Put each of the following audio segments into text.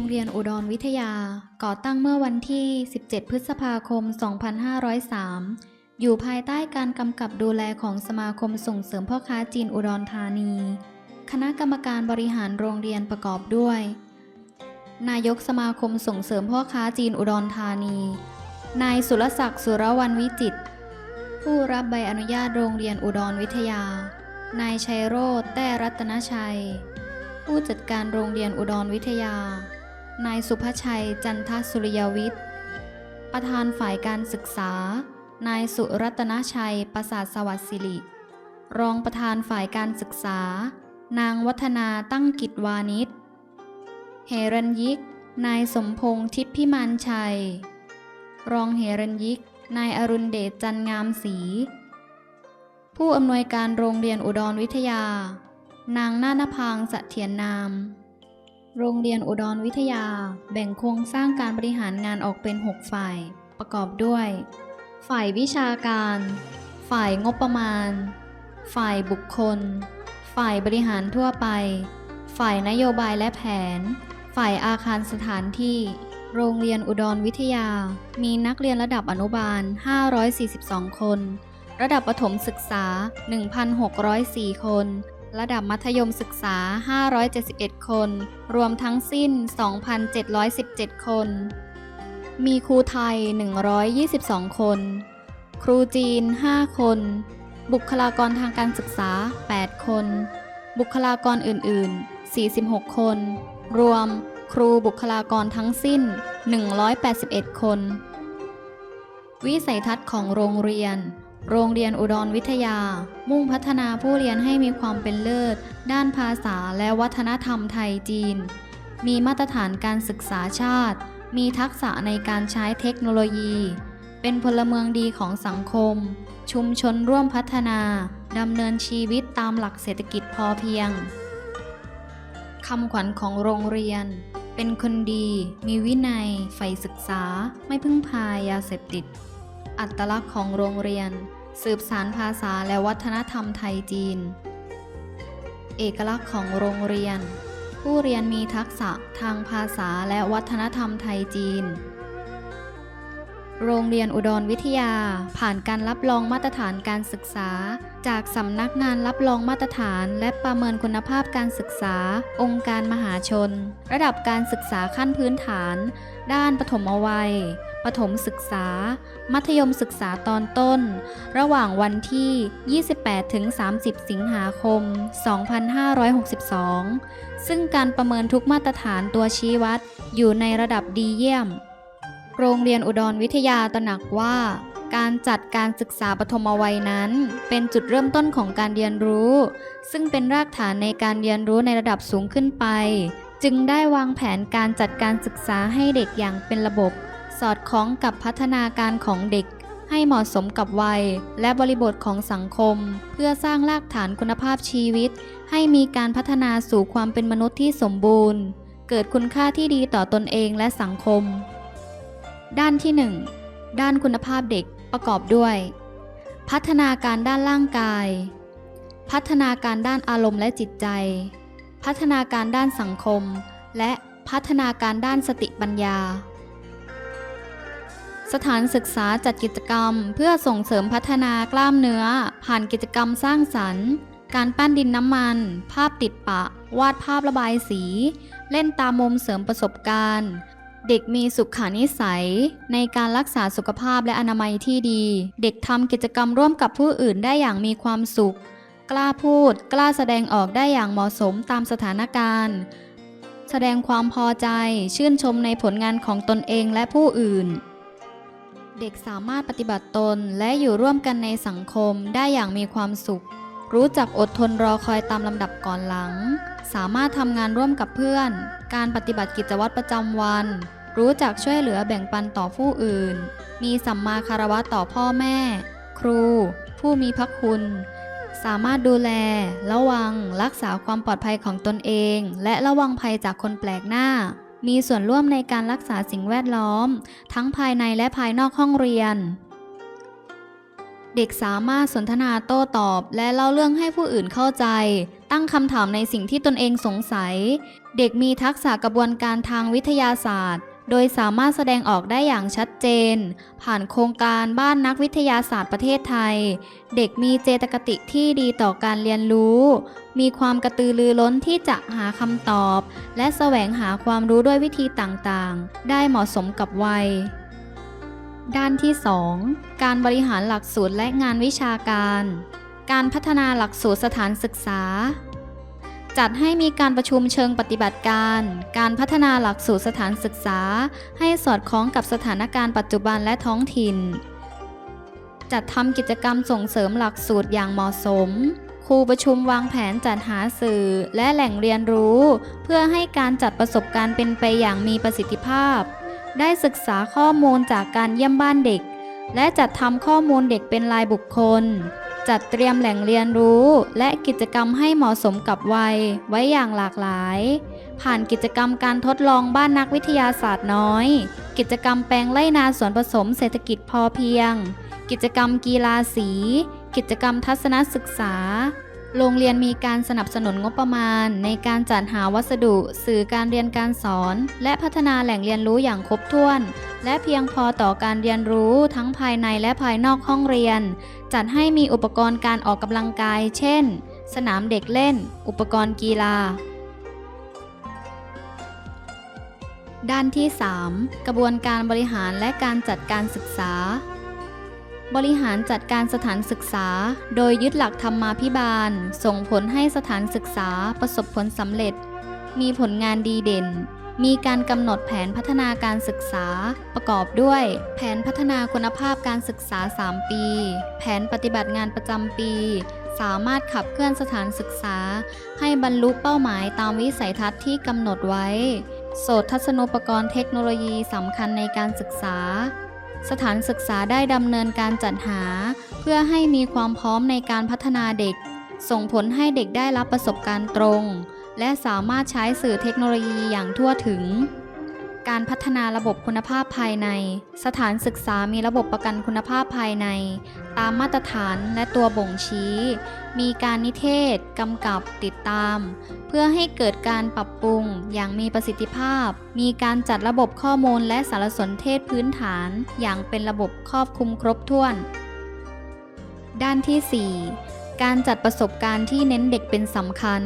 งเรียนอุดรวิทยา ก่อตั้งเมื่อวันที่ 17 พฤษภาคม 2503 อยู่ภายใต้การกำกับดูแลของสมาคมส่งเสริมพ่อค้าจีนอุดรธานี คณะกรรมการบริหารโรงเรียนประกอบด้วย นายกสมาคมส่งเสริมพ่อค้าจีนอุดรธานี นายสุรศักดิ์สุรวรรณวิจิต ผู้รับใบอนุญาตโรงเรียนอุดรวิทยา นายชัยโรธแต้รัตนชัยผู้จัดการโรงเรียนอุดรวิทยา นายสุภชัยจันทสุริยวิทย์ ประธานฝ่ายการศึกษา นายสุรัตนชัยประสาทสวัสดิ์สิริ รองประธานฝ่ายการศึกษา นางวัฒนาตั้งกิจวานิชเฮรัญยิก นายสมพงษ์ทิพพิมานชัย รองเฮรัญยิก นายอรุณเดชจันงามศรี ผู้อำนวยการโรงเรียนอุดรวิทยา นางนาณพางษ์เสถียรนาม โรงเรียนอุดรวิทยา แบ่งโครงสร้างการบริหารงานออกเป็น 6 ฝ่าย ประกอบด้วย ฝ่ายวิชาการ ฝ่ายงบประมาณ ฝ่ายบุคคล ฝ่ายบริหารทั่วไป ฝ่ายนโยบายและแผน ฝ่ายอาคารสถานที่ โรงเรียนอุดรวิทยา มีนักเรียนระดับอนุบาล 542 คน ระดับประถมศึกษา 1,604 คน ระดับมัธยมศึกษา 571 คน รวมทั้งสิ้น 2,717 คน มีครูไทย 122 คน ครูจีน 5 คน บุคลากรทางการศึกษา 8 คน บุคลากรอื่น ๆ 46 คน รวมครูบุคลากรทั้งสิ้น 181 คน วิสัยทัศน์ของโรงเรียน โรงเรียนอุดรวิทยา มุ่งพัฒนาผู้เรียนให้มีความเป็นเลิศ ด้านภาษาและวัฒนธรรมไทยจีน มีมาตรฐานการศึกษาชาติ มีทักษะในการใช้เทคโนโลยี เป็นพลเมืองดีของสังคม ชุมชนร่วมพัฒนา ดำเนินชีวิตตามหลักเศรษฐกิจพอเพียงคำขวัญของโรงเรียน เป็นคนดี มีวินัย ใฝ่ศึกษา ไม่พึ่งพายาเสพติด อัตลักษณ์ของโรงเรียน สืบสารภาษาและวัฒนธรรมไทยจีน เอกลักษณ์ของโรงเรียน ผู้เรียนมีทักษะทางภาษาและวัฒนธรรมไทยจีน โรงเรียนอุดรวิทยา ผ่านการรับรองมาตรฐานการศึกษา จากสำนักงานรับรองมาตรฐาน และประเมินคุณภาพการศึกษา องค์การมหาชน ระดับการศึกษาขั้นพื้นฐาน ด้านปฐมวัย ประถมศึกษา มัธยมศึกษาตอนต้น ระหว่างวันที่ 28 ถึง 30 สิงหาคม 2562 ซึ่งการประเมินทุกมาตรฐานตัวชี้วัดอยู่ในระดับดีเยี่ยม โรงเรียนอุดรวิทยาตระหนักว่าการจัดการศึกษาปฐมวัยนั้น เป็นจุดเริ่มต้นของการเรียนรู้ ซึ่งเป็นรากฐานในการเรียนรู้ในระดับสูงขึ้นไป จึงได้วางแผนการจัดการศึกษาให้เด็กอย่างเป็นระบบ สอดคล้องกับพัฒนาการของเด็ก ให้เหมาะสมกับวัย และบริบทของสังคม เพื่อสร้างรากฐานคุณภาพชีวิต ให้มีการพัฒนาสู่ความเป็นมนุษย์ที่สมบูรณ์ เกิดคุณค่าที่ดีต่อตนเองและสังคม ด้านที่ 1 ด้านคุณภาพเด็กประกอบด้วย พัฒนาการด้านร่างกาย พัฒนาการด้านอารมณ์และจิตใจ พัฒนาการด้านสังคม และพัฒนาการด้านสติปัญญา สถานศึกษาจัดกิจกรรม เพื่อส่งเสริมพัฒนากล้ามเนื้อ ผ่านกิจกรรมสร้างสรรค์ การปั้นดินน้ำมัน ภาพติดปะ วาดภาพระบายสี เล่นตามมุมเสริมประสบการณ์ เด็กมีสุขานิสัย ในการรักษาสุขภาพและอนามัยที่ดี เด็กทำกิจกรรมร่วมกับผู้อื่นได้อย่างมีความสุข กล้าพูด กล้าแสดงออกได้อย่างเหมาะสมตามสถานการณ์ แสดงความพอใจ ชื่นชมในผลงานของตนเองและผู้อื่น เด็กสามารถปฏิบัติตนและอยู่ร่วมกันในสังคมได้อย่างมีความสุข รู้จักอดทนรอคอยตามลำดับก่อนหลัง สามารถทำงานร่วมกับเพื่อน การปฏิบัติกิจวัตรประจำวัน รู้จักช่วยเหลือแบ่งปันต่อผู้อื่น มีสัมมาคารวะต่อพ่อแม่ ครู ผู้มีพระคุณ สามารถดูแล ระวัง รักษาความปลอดภัยของตนเอง และระวังภัยจากคนแปลกหน้า มีส่วนร่วมในการรักษาสิ่งแวดล้อม ทั้งภายในและภายนอกห้องเรียน เด็กสามารถสนทนาโต้ตอบ และเล่าเรื่องให้ผู้อื่นเข้าใจ ตั้งคำถามในสิ่งที่ตนเองสงสัย เด็กมีทักษะกระบวนการทางวิทยาศาสตร์ โดยสามารถแสดงออกได้อย่างชัดเจน ผ่านโครงการบ้านนักวิทยาศาสตร์ประเทศไทย เด็กมีเจตคติที่ดีต่อการเรียนรู้ มีความกระตือรือร้นที่จะหาคำตอบ และแสวงหาความรู้ด้วยวิธีต่างๆ ได้เหมาะสมกับวัยด้านที่ 2 การบริหารหลักสูตรและงานวิชาการ การพัฒนาหลักสูตรสถานศึกษา จัดให้มีการประชุมเชิงปฏิบัติการ การพัฒนาหลักสูตรสถานศึกษา ให้สอดคล้องกับสถานการณ์ปัจจุบันและท้องถิ่น จัดทำกิจกรรมส่งเสริมหลักสูตรอย่างเหมาะสม ครูประชุมวางแผนจัดหาสื่อและแหล่งเรียนรู้ เพื่อให้การจัดประสบการณ์เป็นไปอย่างมีประสิทธิภาพ ได้ศึกษาข้อมูลจากการเยี่ยมบ้านเด็ก และจัดทำข้อมูลเด็กเป็นรายบุคคล จัดเตรียมแหล่งเรียนรู้ และกิจกรรมให้เหมาะสมกับวัยไว้อย่างหลากหลาย ผ่านกิจกรรมการทดลองบ้านนักวิทยาศาสตร์น้อย กิจกรรมแปลงไร่นาสวนผสมเศรษฐกิจพอเพียง กิจกรรมกีฬาสี กิจกรรมทัศนศึกษา โรงเรียนมีการสนับสนุนงบประมาณ ในการจัดหาวัสดุ สื่อการเรียนการสอน และพัฒนาแหล่งเรียนรู้อย่างครบถ้วน และเพียงพอต่อการเรียนรู้ทั้งภายในและภายนอกห้องเรียน จัดให้มีอุปกรณ์การออกกำลังกาย เช่น สนามเด็กเล่น อุปกรณ์กีฬา ด้านที่ 3 กระบวนการบริหารและการจัดการศึกษา บริหารจัดการสถานศึกษา โดยยึดหลักธรรมาภิบาล ส่งผลให้สถานศึกษาประสบผลสำเร็จ มีผลงานดีเด่น มีการกำหนดแผนพัฒนาการศึกษา ประกอบด้วย แผนพัฒนาคุณภาพการศึกษา 3 ปี แผนปฏิบัติงานประจำปี สามารถขับเคลื่อนสถานศึกษา ให้บรรลุเป้าหมายตามวิสัยทัศน์ที่กำหนดไว้ โสตทัศนูปกรณ์เทคโนโลยีสำคัญในการศึกษา สถานศึกษาได้ดำเนินการจัดหา เพื่อให้มีความพร้อมในการพัฒนาเด็ก ส่งผลให้เด็กได้รับประสบการณ์ตรง และสามารถใช้สื่อเทคโนโลยีอย่างทั่วถึง การพัฒนาระบบคุณภาพภายใน สถานศึกษามีระบบประกันคุณภาพภายใน ตามมาตรฐานและตัวบ่งชี้ มีการนิเทศ กำกับติดตาม เพื่อให้เกิดการปรับปรุงอย่างมีประสิทธิภาพ มีการจัดระบบข้อมูลและสารสนเทศพื้นฐาน อย่างเป็นระบบครอบคลุมครบถ้วน ด้านที่ 4 การจัดประสบการณ์ที่เน้นเด็กเป็นสำคัญ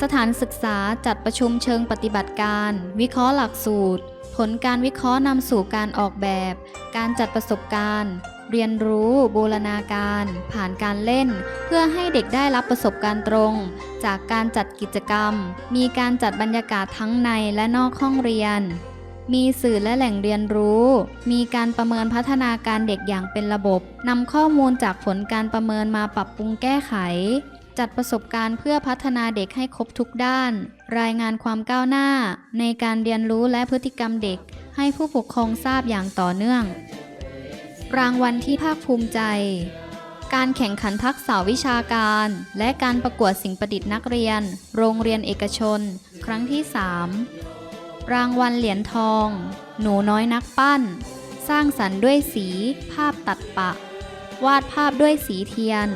สถานศึกษาจัดประชุมเชิงปฏิบัติการ วิเคราะห์หลักสูตร ผลการวิเคราะห์นำสู่การออกแบบ การจัดประสบการณ์ เรียนรู้บูรณาการ ผ่านการเล่น เพื่อให้เด็กได้รับประสบการณ์ตรง จากการจัดกิจกรรม มีการจัดบรรยากาศทั้งในและนอกห้องเรียน มีสื่อและแหล่งเรียนรู้ มีการประเมินพัฒนาการเด็กอย่างเป็นระบบนำข้อมูลจากผลการประเมินมาปรับปรุงแก้ไข จัดประสบการณ์เพื่อพัฒนาเด็กให้ครบทุกด้าน รายงานความก้าวหน้า ในการเรียนรู้และพฤติกรรมเด็ก ให้ผู้ปกครองทราบอย่างต่อเนื่อง รางวัลที่ภาคภูมิใจ การแข่งขันทักษะวิชาการ และการประกวดสิ่งประดิษฐ์นักเรียน โรงเรียนเอกชน ครั้งที่ 3 รางวัลเหรียญทอง หนูน้อยนักปั้น สร้างสรรค์ด้วยสี ภาพตัดปะ วาดภาพด้วยสีเทียน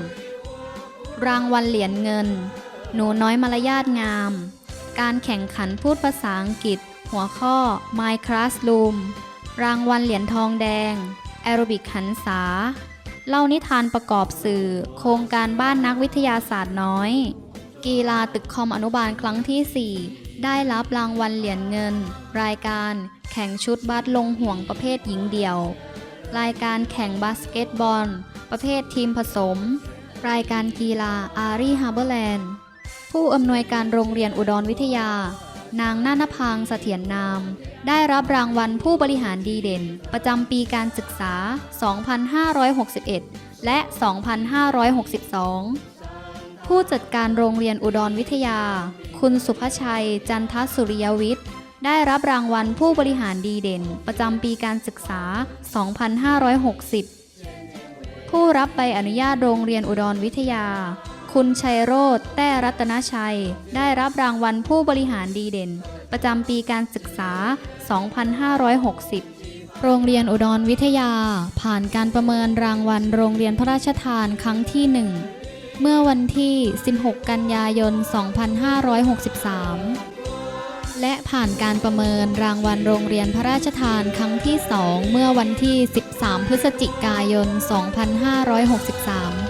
รางวัลเหรียญเงิน หนูน้อยมารยาทงาม การแข่งขันพูดภาษาอังกฤษ หัวข้อ My Classroom รางวัลเหรียญทองแดง แอโรบิกหันษา เล่านิทานประกอบสื่อ โครงการบ้านนักวิทยาศาสตร์น้อย กีฬาตึกคอมอนุบาลครั้งที่ 4 ได้รับรางวัลเหรียญเงิน รายการแข่งชุดบาสลงห่วงประเภทหญิงเดี่ยว รายการแข่งบาสเกตบอล ประเภททีมผสม รายการกีฬาอารีฮาร์เบอร์แลนด์ ผู้อำนวยการโรงเรียนอุดรวิทยา นางนาฏพังเสถียรนาม ได้รับรางวัลผู้บริหารดีเด่น ประจำปีการศึกษา 2561 และ 2562ผู้จัดการโรงเรียนอุดรวิทยา คุณสุภชัย จันทสุริยวิทย์ ได้รับรางวัลผู้บริหารดีเด่น ประจำปีการศึกษา 2560 ผู้รับใบอนุญาตโรงเรียนอุดรวิทยา คุณชัยโรธแต้รัตนชัย ได้รับรางวัลผู้บริหารดีเด่น ประจำปีการศึกษา 2560 โรงเรียนอุดรวิทยา ผ่านการประเมินรางวัลโรงเรียนพระราชทานครั้งที่ 1 เมื่อวันที่ 16 กันยายน 2563 และผ่านการประเมินรางวัลโรงเรียนพระราชทานครั้งที่ 2 เมื่อวันที่ 13 พฤศจิกายน 2563